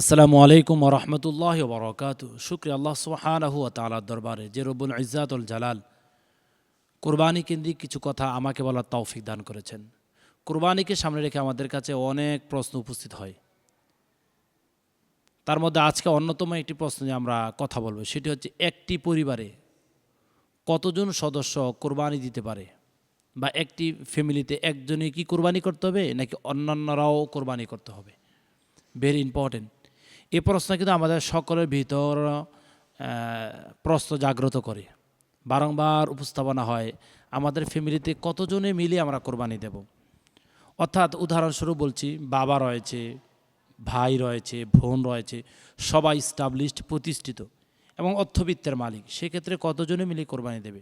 আসসালামু আলাইকুম রহমতুল্লাহ বরকাত শুক্রিয়া আল্লাহ সুহানাহু তালার দরবারে, যে রব্বুল ইজাতুল জালাল কোরবানি কেন্দ্রিক কিছু কথা আমাকে বলার তৌফিক দান করেছেন। কোরবানিকে সামনে রেখে আমাদের কাছে অনেক প্রশ্ন উপস্থিত হয়। তার মধ্যে আজকে অন্যতম একটি প্রশ্ন নিয়ে আমরা কথা বলব, সেটি হচ্ছে একটি পরিবারে কতজন সদস্য কোরবানি দিতে পারে? বা একটি ফ্যামিলিতে একজনই কি কোরবানি করতে হবে, নাকি অন্যান্যরাও কোরবানি করতে হবে? ভেরি ইম্পর্টেন্ট এই প্রশ্ন কিন্তু আমাদের সকলের ভিতর প্রশ্ন জাগ্রত করে। বারংবার উপস্থাপনা হয়, আমাদের ফ্যামিলিতে কতজনে মিলে আমরা কোরবানি দেব? অর্থাৎ উদাহরণস্বরূপ বলছি, বাবা রয়েছে, ভাই রয়েছে, বোন রয়েছে, সবাই স্টাবলিশড প্রতিষ্ঠিত এবং অর্থবিত্তের মালিক। সেক্ষেত্রে কতজনে মিলে কোরবানি দেবে?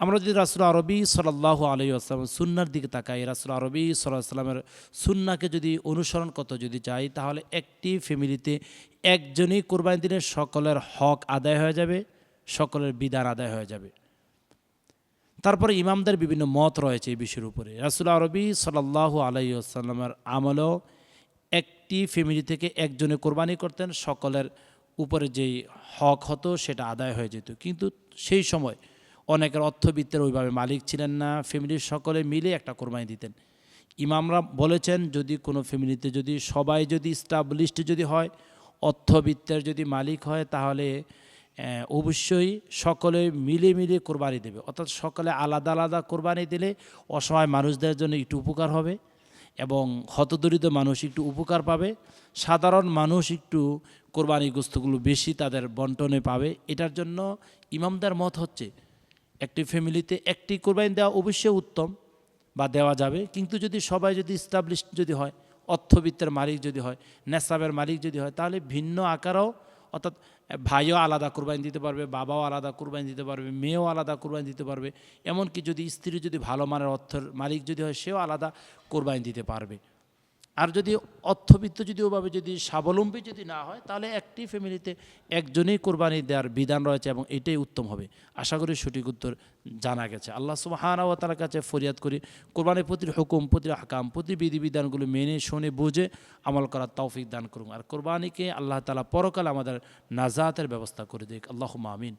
আমরা যদি রাসুল আরবি সাল্লাহ আলী আসলাম সুন্নার দিকে তাকাই, রাসুল আরবি সাল্লাহ সাল্লামের সুন্নাকে যদি অনুসরণ করতে যদি চাই, তাহলে একটি ফ্যামিলিতে একজনই কোরবানি দিলে সকলের হক আদায় হয়ে যাবে, সকলের বিধান আদায় হয়ে যাবে। তারপরে ইমামদের বিভিন্ন মত রয়েছে এই বিষয়ের উপরে। রাসুল আরবি সাল্লাহ আলাই আসাল্লামের আমলও একটি ফ্যামিলি থেকে একজনে কোরবানি করতেন, সকলের উপরে যেই হক হতো সেটা আদায় হয়ে যেত। কিন্তু সেই সময় অনেকের অর্থবিত্তের ওইভাবে মালিক ছিলেন না ফ্যামিলির সকলে মিলে একটা কোরবানি দিতেন। ইমামরা বলেছেন, যদি কোনো ফ্যামিলিতে যদি সবাই যদি স্টাবলিশড যদি হয়, অর্থবিত্তের যদি মালিক হয়, তাহলে অবশ্যই সকলে মিলে মিলে কোরবানি দেবে। অর্থাৎ সকলে আলাদা আলাদা কোরবানি দিলে অসহায় মানুষদের জন্য একটু উপকার হবে এবং হতদরিদ্র মানুষ একটু উপকার পাবে। সাধারণ মানুষ একটু কোরবানি গোস্তগুলো বেশি তাদের বন্টনে পাবে। এটার জন্য ইমামদার মত হচ্ছে। একটি ফ্যামিলিতে একটি কোরবানি দেওয়া অবশ্যই উত্তম বা দেওয়া যাবে। কিন্তু যদি সবাই যদি স্টাবলিশ যদি হয়, অর্থবিত্তের মালিক যদি হয়, নেশাবের মালিক যদি হয়, তাহলে ভিন্ন আকারেও, অর্থাৎ ভাইও আলাদা কোরবানি দিতে পারবে, বাবাও আলাদা কোরবানি দিতে পারবে, মেয়েও আলাদা কোরবানি দিতে পারবে। এমনকি যদি স্ত্রী যদি ভালো মানের অর্থের মালিক যদি হয়, সেও আলাদা কোরবানি দিতে পারবে। আর যদি অর্থবিত্ত যদি ওভাবে যদি স্বাবলম্বী যদি না হয়, তাহলে একটি ফ্যামিলিতে একজনেই কোরবানি দেওয়ার বিধান রয়েছে এবং এটাই উত্তম হবে। আশা করি সঠিক উত্তর জানা গেছে। আল্লাহ সুবাহানা ও তার কাছে ফরিয়াদ করি কোরবানির প্রতি হুকুম প্রতি হাকাম প্রতি বিধিবিধানগুলো মেনে, শুনে, বুঝে আমল করার তৌফিক দান করুন। আর কোরবানিকে আল্লাহ তালা পরকাল আমাদের নাজাতের ব্যবস্থা করে দিক। আল্লাহ আমিন।